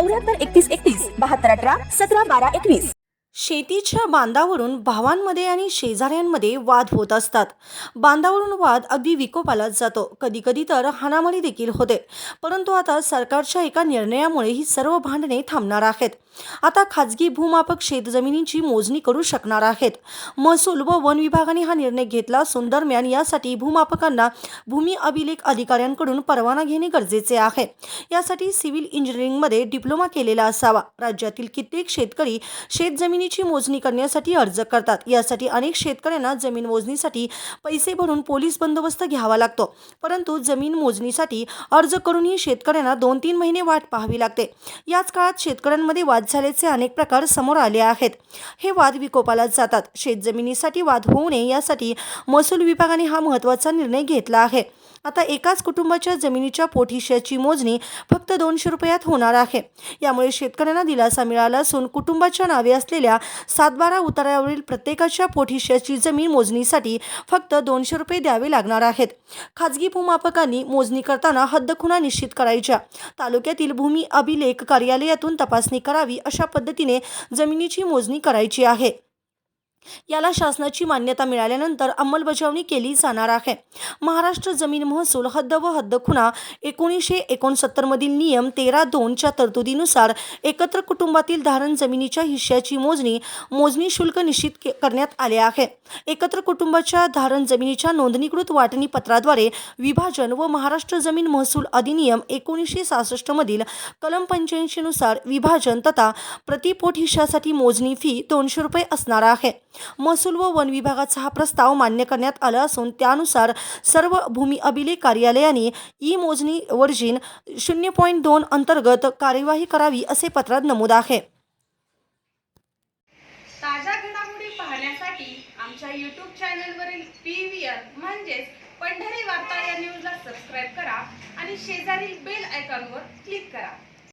चौऱ्याहत्तर एकतीस एकतीस बहात्तर अठरा सतरा बारा एकवीस. शेतीच्या बांधावरून भावांमध्ये आणि शेजाऱ्यांमध्ये वाद होत असतात. बांधावरून वाद अगदी विकोपालाच जातो. कधीकधी तर हाणामारी देखील होते. परंतु आता सरकारच्या एका निर्णयामुळे ही सर्व भांडणे थांबणार आहेत. आता खाजगी भूमापक शेतजमिनींची मोजणी करू शकणार आहेत. महसूल व वन विभागाने हा निर्णय घेतला असून दरम्यान यासाठी भूमापकांना भूमी अभिलेख अधिकाऱ्यांकडून परवाना घेणे गरजेचे आहे. यासाठी सिव्हिल इंजिनिअरिंगमध्ये डिप्लोमा केलेला असावा. राज्यातील कित्येक शेतकरी शेतजमिनीची मोजणी करण्यासाठी अर्ज करतात. यासाठी अनेक शेतकऱ्यांना जमीन मोजणीसाठी पैसे भरून पोलीस बंदोबस्त घ्यावा लागतो. परंतु जमीन मोजणीसाठी अर्ज करूनही शेतकऱ्यांना दोन तीन महिने वाट पाहावी लागते. याच काळात शेतकऱ्यांमध्ये वाद वाद झाल्याचे अनेक प्रकार समोर आले आहेत. हे वाद विकोपाला जातात. शेतजमिनीसाठी वाद होऊ नये यासाठी महसूल विभागाने हा महत्त्वाचा निर्णय घेतला आहे. आता एकाच कुटुंबाच्या जमिनीच्या पोठीशाची मोजणी फक्त दोनशे रुपयात होणार आहे. यामुळे शेतकऱ्यांना दिलासा मिळाला असून कुटुंबाच्या नावे असलेल्या सातबारा उतारावरील प्रत्येकाच्या पोठीशाची जमीन मोजणीसाठी फक्त दोनशे रुपये द्यावे लागणार आहेत. खाजगी भूमापकांनी मोजणी करताना हद्दखुणा निश्चित करायच्या. तालुक्यातील भूमी अभिलेख कार्यालयातून तपासणी करावी अशा पद्धतीने जमिनीची मोजणी करायची आहे. याला शासनाची मान्यता मिळाल्यानंतर अंमलबजावणी केली जाणार आहे. महाराष्ट्र जमीन महसूल हद्द व हद्द खुणा एकोणीसशे एकोणसत्तरमधील नियम तेरा दोनच्या तरतुदीनुसार एकत्र कुटुंबातील धारण जमिनीच्या हिश्श्याची मोजणी मोजणी शुल्क निश्चित के- करण्यात आले आहे. एकत्र कुटुंबाच्या धारण जमिनीच्या नोंदणीकृत वाटणी पत्राद्वारे विभाजन व महाराष्ट्र जमीन महसूल अधिनियम एकोणीसशे सहासष्टमधील कलम पंच्याऐंशीनुसार विभाजन तथा प्रतिपोट हिश्श्यासाठी मोजणी फी दोनशे रुपये असणार आहे. महसूल व वन विभागाचा हा प्रस्ताव मान्य करण्यात आला असून त्यानुसार सर्व भूमी अभिलेख कार्यालयाने ई मोजणी वर्जिन शून्य पॉईंट दोन अंतर्गत कार्यवाही करावी असे पत्रात नमूद आहे. ताज्या घडामोडी पाहण्यासाठी आमच्या यूट्यूब चॅनलवरील पी व्ही आर म्हणजेच पंढरी वार्ता या न्यूजला सबस्क्राईब करा आणि शेजारील बेल आयकॉनवर क्लिक करा.